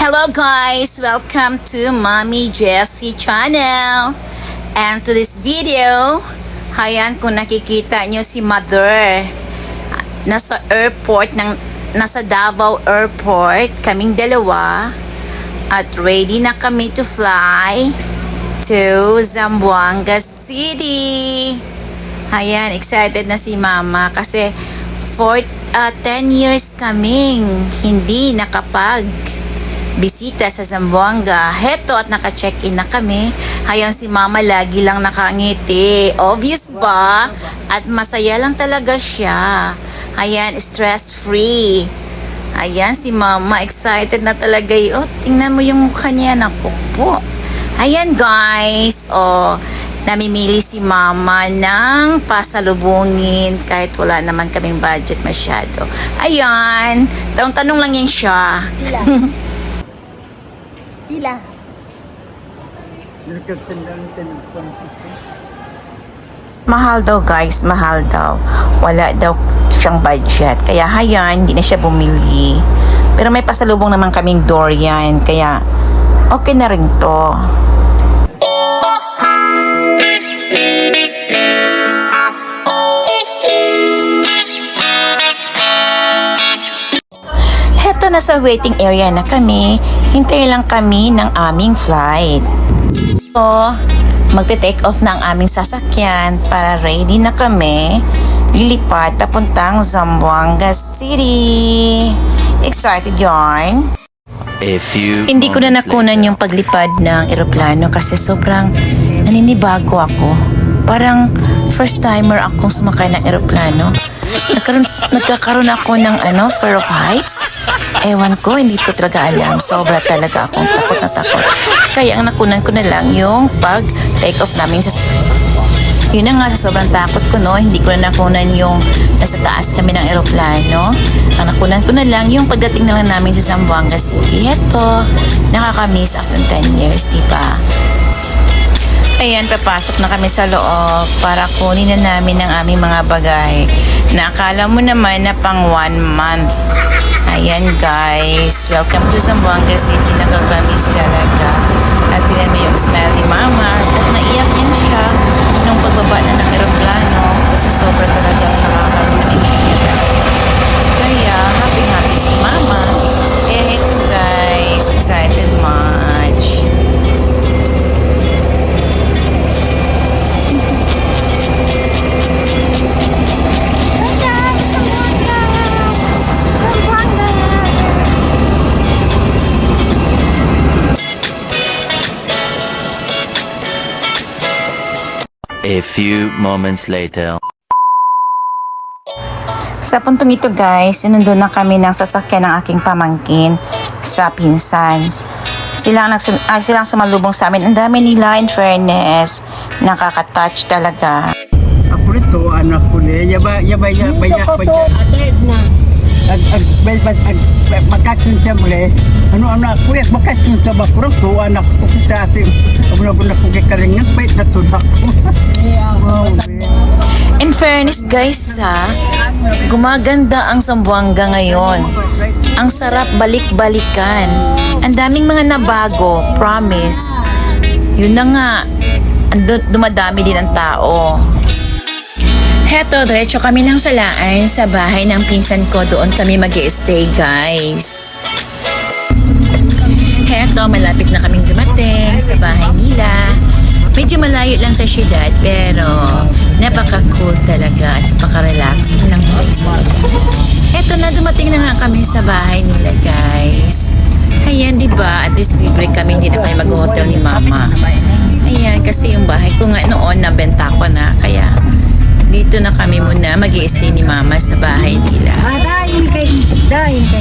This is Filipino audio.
Hello guys! Welcome to Mommy Jessie channel. And to this video, hayan kung nakikita nyo si Mother. Nasa airport, ng, nasa Davao Airport, kaming dalawa. At ready na kami to fly to Zamboanga City. Ayan, excited na si Mama kasi for uh, 10 years kaming hindi nakapag bisita sa Zamboanga. Heto at naka-check-in na kami. Ayan si Mama lagi lang nakangiti. Obvious ba? At masaya lang talaga siya. Ayan, stress-free. Ayan si Mama, excited na talaga. Oh, tingnan mo yung mukha niya. Naku po. Ayan guys. Oh, namimili si Mama ng pasalubungin kahit wala naman kaming budget masyado. Ayan. Tanong-tanong lang yan siya. Pila. Mahal daw guys, mahal daw. Wala daw siyang budget. Kaya hayan, hindi na siya bumili. Pero may pasalubong naman kaming durian. Kaya okay na rin to. Heto na sa waiting area na kami. Hintay lang kami ng aming flight. So, magte-take off na ang aming sasakyan para ready na kami lilipad papuntang Zamboanga City. Excited yarn? A few Hindi ko na nakunan yung paglipad ng eroplano kasi sobrang naninibago ako. Parang first timer akong sumakay ng eroplano. Nagkaroon, nagkakaroon ako ng ano, fear of heights. Ewan ko, hindi ko talaga alam. Sobra talaga akong takot na takot. Kaya ang nakunan ko na lang yung pag take off namin sa yun na nga, sa sobrang takot ko, no, hindi ko na nakunan yung nasa taas kami ng eroplano. Ang nakunan ko na lang yung pagdating na lang namin sa Zamboanga City. Eto, nakakamiss after 10 years, di ba? Ayan, papasok na kami sa loob para kunin na namin ang aming mga bagay na akala mo naman na pang one month. Ayan guys, welcome to Zamboanga City. Nakakamiss A few moments later. Sa puntong ito guys, sinundo na kami ng sasakyan ng aking pamangkin sa pinsan. Sila ang, nagsun- ah, sila ang sumalubong sa amin. Ang dami nila in fairness. Nakaka-touch talaga. Ako rito, anak ko ni. Yaba, yaba, yaba, yaba, yaba. Third na. Ag, ag, bay, bay, ag, bay, makasin siya muli. Ano, ano, ako yan, makasin sa bakuro to, anak ko sa ating, ako na na kong kikaringan, bay, natulak ko. Wow. In fairness guys ha, gumaganda ang Zamboanga ngayon. Ang sarap balik-balikan. Ang daming mga nabago, promise. Yun na nga, dumadami din ang tao. Heto, diretso kami ng salaan sa bahay ng pinsan ko. Doon kami mag stay guys. Heto, malapit na kaming dumating sa bahay nila. Medyo malayo lang sa syudad pero napaka-cool talaga at napaka-relaxing ng place talaga. Heto na, dumating na nga kami sa bahay nila guys. Ayan, di ba? At least libre kami, hindi na kami mag-hotel ni mama. Ayan, kasi yung bahay ko nga noon, nabenta ko na. Dito na kami muna mag stay ni mama sa bahay nila. Ah, dahil kay, dahil kay